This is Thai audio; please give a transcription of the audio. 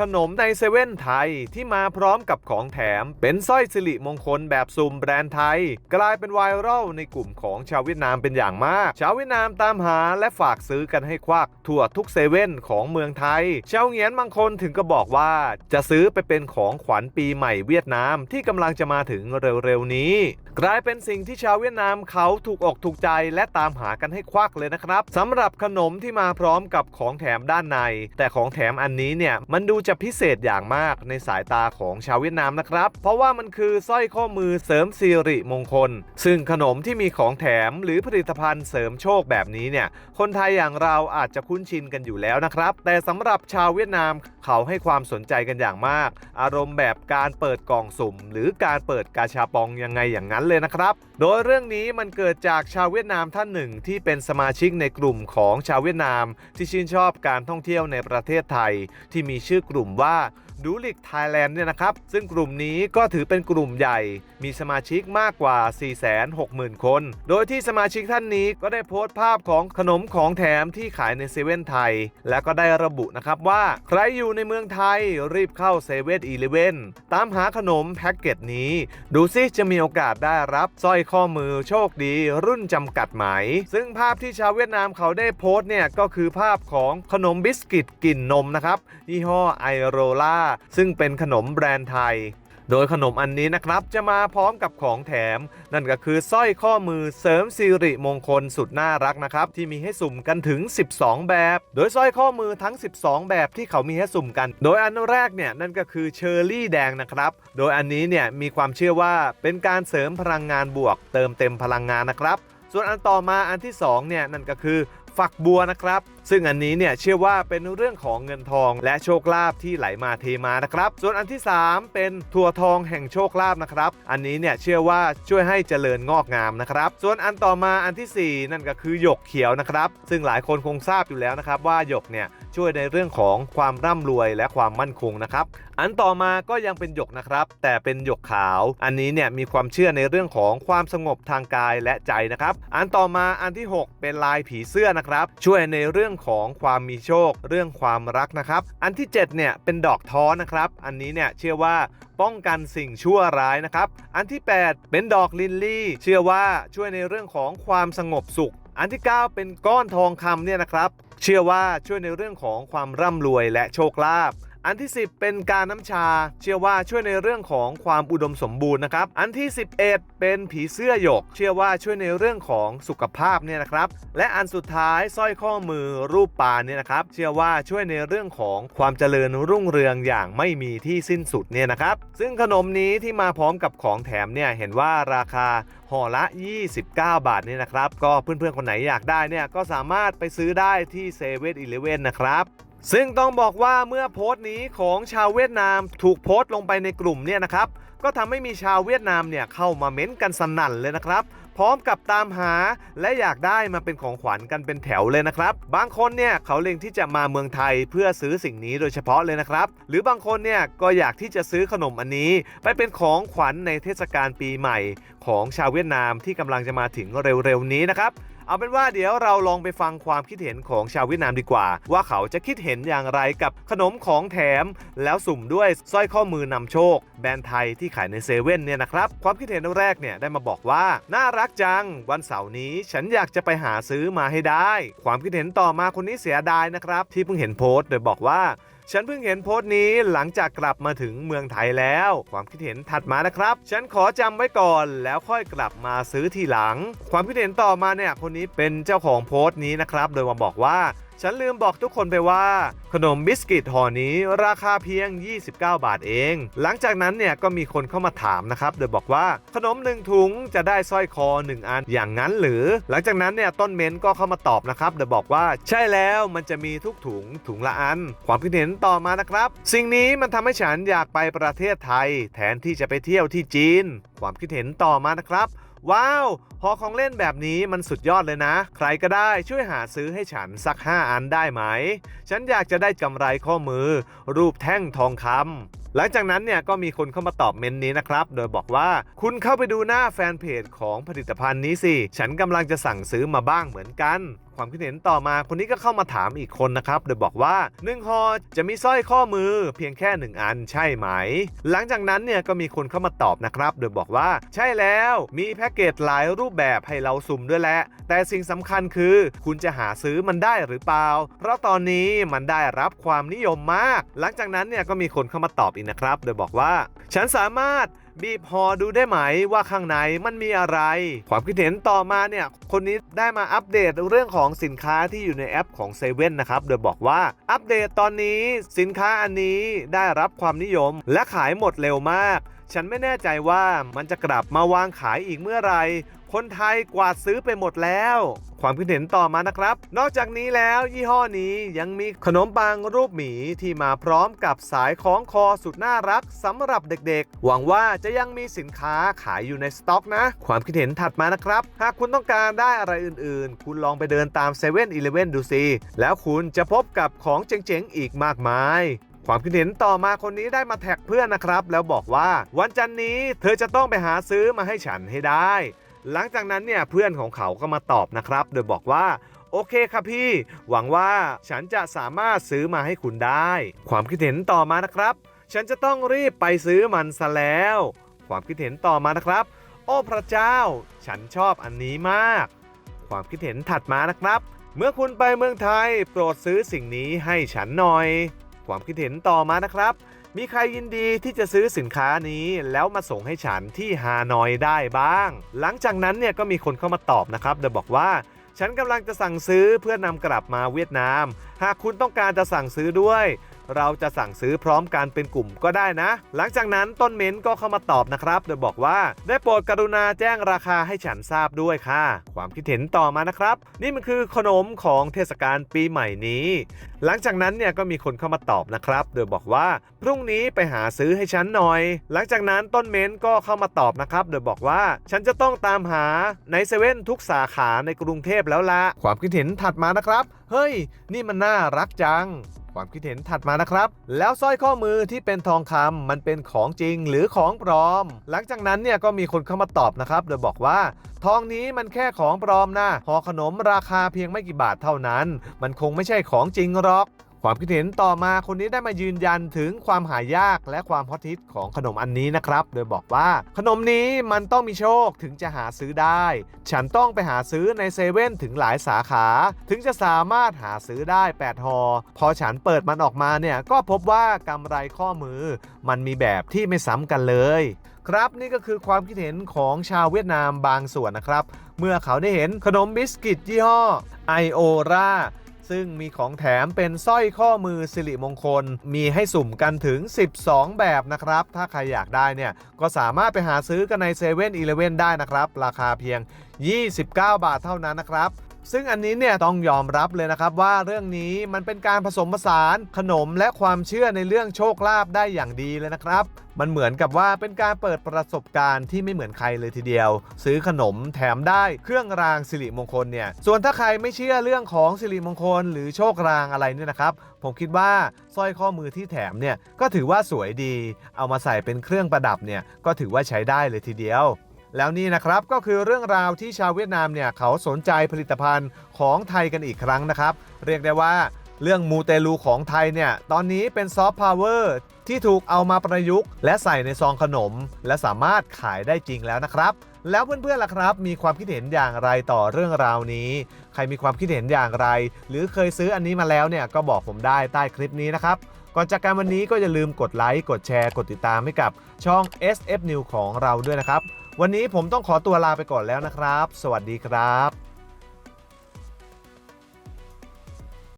ขนมในเซเว่นไทยที่มาพร้อมกับของแถม เป็นสร้อยสิริมงคลแบบซุ่มแบรนด์ไทย กลายเป็นไวรัลในกลุ่มของชาวเวียดนามเป็นอย่างมาก ชาวเวียดนามตามหาและฝากซื้อกันให้ควักทั่วทุกเซเว่นของเมืองไทย ชาวเหงียนบางคนถึงก็บอกว่า จะซื้อไปเป็นของขวัญปีใหม่เวียดนามที่กำลังจะมาถึงเร็วๆนี้ กลายเป็นสิ่งที่ชาวเวียดนามเขาถูกอกถูกใจและตามหากันให้ควักเลยนะครับสำหรับขนมที่มาพร้อมกับของแถมด้านใน แต่ของแถมอันนี้เนี่ยมันดูจะพิเศษอย่างมากในสายตาของชาวเวียดนามนะครับ เพราะว่ามันคือสร้อยข้อมือเสริมสิริมงคล ซึ่งขนมที่มีของแถมหรือผลิตภัณฑ์เสริมโชคแบบนี้เนี่ย คนไทยอย่างเราอาจจะคุ้นชินกันอยู่แล้วนะครับ แต่สำหรับชาวเวียดนามเขาให้ความสนใจกันอย่างมาก อารมณ์แบบการเปิดกล่องสุ่ม หรือการเปิดกาชาปองยังไงอย่างนั้นเลยนะครับ โดยเรื่องนี้มันเกิดจากชาวเวียดนามท่านหนึ่งที่เป็นสมาชิกในกลุ่มของชาวเวียดนาม ที่ชื่นชอบการท่องเที่ยวในประเทศไทย ที่มีชื่อกลุ่มว่าดูลิกไทยแลนด์เนี่ยนะครับ ซึ่งกลุ่มนี้ก็ถือเป็นกลุ่มใหญ่ มีสมาชิกมากกว่า 460,000 คน โดยที่สมาชิกท่านนี้ก็ได้โพสต์ภาพของขนมของแถมที่ขายในเซเว่นไทย และก็ได้ระบุนะครับว่า ใครอยู่ในเมืองไทยรีบเข้าเซเว่นอีเลเว่นตามหาขนมแพ็กเกจนี้ ดูซิจะมีโอกาสได้รับสร้อยข้อมือโชคดีรุ่นจำกัดไหม ซึ่งภาพที่ชาวเวียดนามเขาได้โพสต์เนี่ยก็คือภาพของขนมบิสกิตกลิ่นนมนะครับยี่ห้อไอโรล่าซึ่งเป็นขนมแบรนด์ไทย โดยขนมอันนี้นะครับจะมาพร้อมกับของแถม นั่นก็คือสร้อยข้อมือเสริมสิริมงคลสุดน่ารักนะครับ ที่มีให้สุ่มกันถึง 12 แบบ โดยสร้อยข้อมือทั้ง 12 แบบที่เขามีให้สุ่มกัน โดยอันแรกเนี่ยนั่นก็คือเชอร์รี่แดงนะครับ โดยอันนี้เนี่ยมีความเชื่อว่าเป็นการเสริมพลังงานบวก เติมเต็มพลังงานนะครับส่วนอันต่อมาอันที่2เนี่ยนั่นก็คือ ฝักบัวนะครับ ซึ่งอันนี้เนี่ยเชื่อว่าเป็นเรื่องของเงินทองและโชคลาภที่ไหลมาเทมานะครับ ส่วนอันที่ 3 เป็นถั่วทองแห่งโชคลาภนะครับ อันนี้เนี่ยเชื่อว่าช่วยให้เจริญงอกงามนะครับ ส่วนอันต่อมาอันทีสี่4 นั่นก็คือหยกเขียวนะครับ ซึ่งหลายคนคงทราบอยู่แล้วนะครับว่าหยกเนี่ย ช่วยในเรื่องของความร่ำรวยและความมั่นคงนะครับ อันต่อมาก็ยังเป็นหยกนะครับ แต่เป็นหยกขาว อันนี้เนี่ยมีความเชื่อในเรื่องของความสงบทางกายและใจนะครับ อันต่อมาอันที่ 6 เป็นลายผีเสื้อนะครับ ช่วยในเรื่องของความมีโชค เรื่องความรักนะครับ อันที่7เนี่ยเป็นดอกท้อนะครับ อันนี้เนี่ยเชื่อว่าป้องกันสิ่งชั่วร้ายนะครับ อันที่ 8 เป็นดอกลินลี่ เชื่อว่าช่วยในเรื่องของความสงบสุข อันที่ 9 เป็นก้อนทองคำเนี่ยนะครับ เชื่อว่าช่วยในเรื่องของความร่ำรวยและโชคลาภ อันที่ 10 เป็นการน้ำชา เชื่อว่าช่วยในเรื่องของความอุดมสมบูรณ์นะครับ อันที่ 11 เป็นผีเสื้อหยก เชื่อว่าช่วยในเรื่องของสุขภาพเนี่ยนะครับ และอันสุดท้ายสร้อยข้อมือรูปปลาเนี่ยนะครับ เชื่อว่าช่วยในเรื่องของความเจริญรุ่งเรืองอย่างไม่มีที่สิ้นสุดเนี่ยนะครับ ซึ่งขนมนี้ที่มาพร้อมกับของแถมเนี่ยเห็นว่าราคาห่อละ 29 บาทนี่นะครับ ก็เพื่อนๆ คนไหนอยากได้เนี่ยก็สามารถไปซื้อได้ที่เซเว่นอีเลเว่นนะครับ ซึ่งต้องบอกว่าเมื่อโพสต์นี้ของชาวเวียดนามถูกโพสต์ลงไปในกลุ่มเนี่ยนะครับ ก็ทำให้มีชาวเวียดนามเนี่ยเข้ามาเม้นต์กันสนั่นเลยนะครับ พร้อมกับตามหาและอยากได้มาเป็นของขวัญกันเป็นแถวเลยนะครับ บางคนเนี่ยเขาเล็งที่จะมาเมืองไทยเพื่อซื้อสิ่งนี้โดยเฉพาะเลยนะครับ หรือบางคนเนี่ยก็อยากที่จะซื้อขนมอันนี้ ไปเป็นของขวัญในเทศกาลปีใหม่ ของชาวเวียดนามที่กำลังจะมาถึงเร็วๆนี้นะครับ เอาเป็นว่าเดี๋ยวเราลองไปฟังความคิดเห็นของชาวเวียดนามดีกว่า ว่าเขาจะคิดเห็นอย่างไรกับขนมของแถม แล้วสุ่มด้วยสร้อยข้อมือนำโชค แบรนด์ไทยที่ขายในเซเว่นเนี่ยนะครับ ความคิดเห็นแรกเนี่ยได้มาบอกว่า น่ารักจัง วันเสาร์นี้ฉันอยากจะไปหาซื้อมาให้ได้ ความคิดเห็นต่อมาคนนี้เสียดายนะครับ ที่เพิ่งเห็นโพสต์โดยบอกว่า ฉันเพิ่งเห็นโพสต์นี้หลังจากกลับมาถึงเมืองไทยแล้ว ความคิดเห็นถัดมานะครับ ฉันขอจำไว้ก่อนแล้วค่อยกลับมาซื้อทีหลัง ความคิดเห็นต่อมาเนี่ยคนนี้เป็นเจ้าของโพสต์นี้นะครับ โดยมาบอกว่า ฉันลืมบอกทุกคนไปว่า ขนมบิสกิตห่อนี้ราคาเพียง 29 บาทเอง หลังจากนั้นเนี่ยก็มีคนเข้ามาถามนะครับโดยบอกว่าขนมหนึ่งถุงจะได้สร้อยคอ 1 อันอย่างนั้นหรือ หลังจากนั้นเนี่ยต้นเม้นก็เข้ามาตอบนะครับโดยบอกว่าใช่แล้วมันจะมีทุกถุงถุงละอัน ความคิดเห็นต่อมานะครับ สิ่งนี้มันทำให้ฉันอยากไปประเทศไทย แทนที่จะไปเที่ยวที่จีน ความคิดเห็นต่อมานะครับ ว้าวหอของเล่นแบบนี้มันสุดยอดเลยนะ ใครก็ได้ช่วยหาซื้อให้ฉันสัก 5 อันได้ไหม ฉันอยากจะได้กำไรข้อมือ รูปแท่งทองคำหลังจากนั้นเนี่ยก็มีคนเข้ามาตอบเมนต์นี้นะครับ โดยบอกว่าคุณเข้าไปดูหน้าแฟนเพจของผลิตภัณฑ์นี้สิ ฉันกำลังจะสั่งซื้อมาบ้างเหมือนกันความคิดเห็นต่อมาคนนี้ก็เข้ามาถามอีกคนนะครับ โดยบอกว่า1ห่อจะมีสร้อยข้อมือเพียงแค่ 1 อันใช่ไหม หลังจากนั้นเนี่ยก็มีคนเข้ามาตอบนะครับ โดยบอกว่าใช่แล้วมีแพ็กเกจหลายรูปแบบให้เราสุ่มด้วยแหละแต่สิ่งสำคัญคือ คุณจะหาซื้อมันได้หรือเปล่า เพราะตอนนี้มันได้รับความนิยมมาก หลังจากนั้นเนี่ยก็มีคนเข้ามาตอบอีกนะครับ โดยบอกว่า ฉันสามารถ บีบห่อดูได้ไหมว่าข้างในมันมีอะไร ความคิดเห็นต่อมาเนี่ย คนนี้ได้มาอัปเดตเรื่องของสินค้าที่อยู่ในแอปของเซเว่นนะครับ โดยบอกว่าอัปเดตตอนนี้สินค้าอันนี้ได้รับความนิยม และขายหมดเร็วมาก ฉันไม่แน่ใจว่ามันจะกลับมาวางขายอีกเมื่อไหร คนไทยกวาดซื้อไปหมดแล้ว ความคิดเห็นต่อมานะครับ นอกจากนี้แล้วยี่ห้อนี้ยังมีขนมปังรูปหมีที่มาพร้อมกับสายคล้องคอสุดน่ารักสำหรับเด็กๆ หวังว่าจะยังมีสินค้าขายอยู่ในสต็อกนะ ความคิดเห็นถัดมานะครับ หากคุณต้องการได้อะไรอื่นๆ คุณลองไปเดินตาม7 e เ e ่ e อดูสิแล้วคุณจะพบกับของเจ๋งๆอีกมากมายความคิดเห็นต่อมาคนนี้ได้มาแท็กเพื่อนนะครับ แล้วบอกว่า วันจันนี้เธอจะต้องไปหาซื้อมาให้ฉันให้ได้ หลังจากนั้นเนี่ยเพื่อนของเขาก็มาตอบนะครับ โดยบอกว่าโอเคครับพี่ หวังว่าฉันจะสามารถซื้อมาให้คุณได้ ความคิดเห็นต่อมานะครับ ฉันจะต้องรีบไปซื้อมันซะแล้ว ความคิดเห็นต่อมานะครับ โอ้พระเจ้า ฉันชอบอันนี้มาก ความคิดเห็นถัดมานะครับ เมื่อคุณไปเมืองไทย โปรดซื้อสิ่งนี้ให้ฉันหน่อย ความคิดเห็นต่อมานะครับ มีใครยินดีที่จะซื้อสินค้านี้แล้วมาส่งให้ฉันที่ฮานอยได้บ้าง หลังจากนั้นเนี่ยก็มีคนเข้ามาตอบนะครับโดยบอกว่า ฉันกำลังจะสั่งซื้อเพื่อนำกลับมาเวียดนาม หากคุณต้องการจะสั่งซื้อด้วย เราจะสั่งซื้อพร้อมกันเป็นกลุ่มก็ได้นะ หลังจากนั้นต้นเม้นก็เข้ามาตอบนะครับ โดยบอกว่าได้โปรดกรุณาแจ้งราคาให้ฉันทราบด้วยค่ะ ความคิดเห็นต่อมานะครับ นี่มันคือขนมของเทศกาลปีใหม่นี้ หลังจากนั้นเนี่ยก็มีคนเข้ามาตอบนะครับ โดยบอกว่าพรุ่งนี้ไปหาซื้อให้ฉันหน่อย หลังจากนั้นต้นเม้นก็เข้ามาตอบนะครับ โดยบอกว่าฉันจะต้องตามหาในเซเว่นทุกสาขาในกรุงเทพแล้วละความคิดเห็นถัดมานะครับ เฮ้ย นี่มันน่ารักจัง ความคิดเห็นถัดมานะครับ แล้วสร้อยข้อมือที่เป็นทองคำมันเป็นของจริงหรือของปลอม หลังจากนั้นเนี่ยก็มีคนเข้ามาตอบนะครับโดยบอกว่า ทองนี้มันแค่ของปลอมนะห่อขนมราคาเพียงไม่กี่บาทเท่านั้น มันคงไม่ใช่ของจริงหรอก ความคิดเห็นต่อมาคนนี้ได้มายืนยันถึงความหายากและความฮอตฮิตของขนมอันนี้นะครับ โดยบอกว่า ขนมนี้มันต้องมีโชคถึงจะหาซื้อได้ ฉันต้องไปหาซื้อในเซเว่นถึงหลายสาขา ถึงจะสามารถหาซื้อได้8ห่อพอฉันเปิดมันออกมาเนี่ยก็พบว่ากำไรข้อมือ มันมีแบบที่ไม่ซ้ำกันเลย ครับนี่ก็คือความคิดเห็นของชาวเวียดนามบางส่วนนะครับ เมื่อเขาได้เห็นขนมบิสกิตยี่ห้อไอโอรา ซึ่งมีของแถมเป็นสร้อยข้อมือสิริมงคล มีให้สุ่มกันถึง 12 แบบนะครับ ถ้าใครอยากได้เนี่ย ก็สามารถไปหาซื้อกันใน7 e เ e ่ e อได้นะครับ ราคาเพียง 29 บาทเท่านั้นนะครับซึ่งอันนี้เนี่ยต้องยอมรับเลยนะครับว่าเรื่องนี้มันเป็นการผสมผสานขนมและความเชื่อในเรื่องโชคลาภได้อย่างดีเลยนะครับ มันเหมือนกับว่าเป็นการเปิดประสบการณ์ที่ไม่เหมือนใครเลยทีเดียว ซื้อขนมแถมได้เครื่องรางสิริมงคลเนี่ยส่วนถ้าใครไม่เชื่อเรื่องของสิริมงคล หรือโชครางอะไรเนี่ยนะครับ ผมคิดว่าสร้อยข้อมือที่แถมเนี่ยก็ถือว่าสวยดี เอามาใส่เป็นเครื่องประดับเนี่ยก็ถือว่าใช้ได้เลยทีเดียวแล้วนี่นะครับก็คือเรื่องราวที่ชาวเวียดนามเนี่ยเขาสนใจผลิตภัณฑ์ของไทยกันอีกครั้งนะครับ เรียกได้ว่า เรื่องมูเตลูของไทยเนี่ย ตอนนี้เป็นซอฟต์พาวเวอร์ที่ถูกเอามาประยุกต์ และใส่ในซองขนม และสามารถขายได้จริงแล้วนะครับ แล้วเพื่อนๆล่ะครับ มีความคิดเห็นอย่างไรต่อเรื่องราวนี้ ใครมีความคิดเห็นอย่างไร หรือเคยซื้ออันนี้มาแล้วเนี่ยก็บอกผมได้ใต้คลิปนี้นะครับก่อนจากการวันนี้ก็อย่าลืมกดไลค์กดแชร์ กดติดตามให้กับช่อง SF New ของเราด้วยนะครับ วันนี้ผมต้องขอตัวลาไปก่อนแล้วนะครับ สวัสดีครับ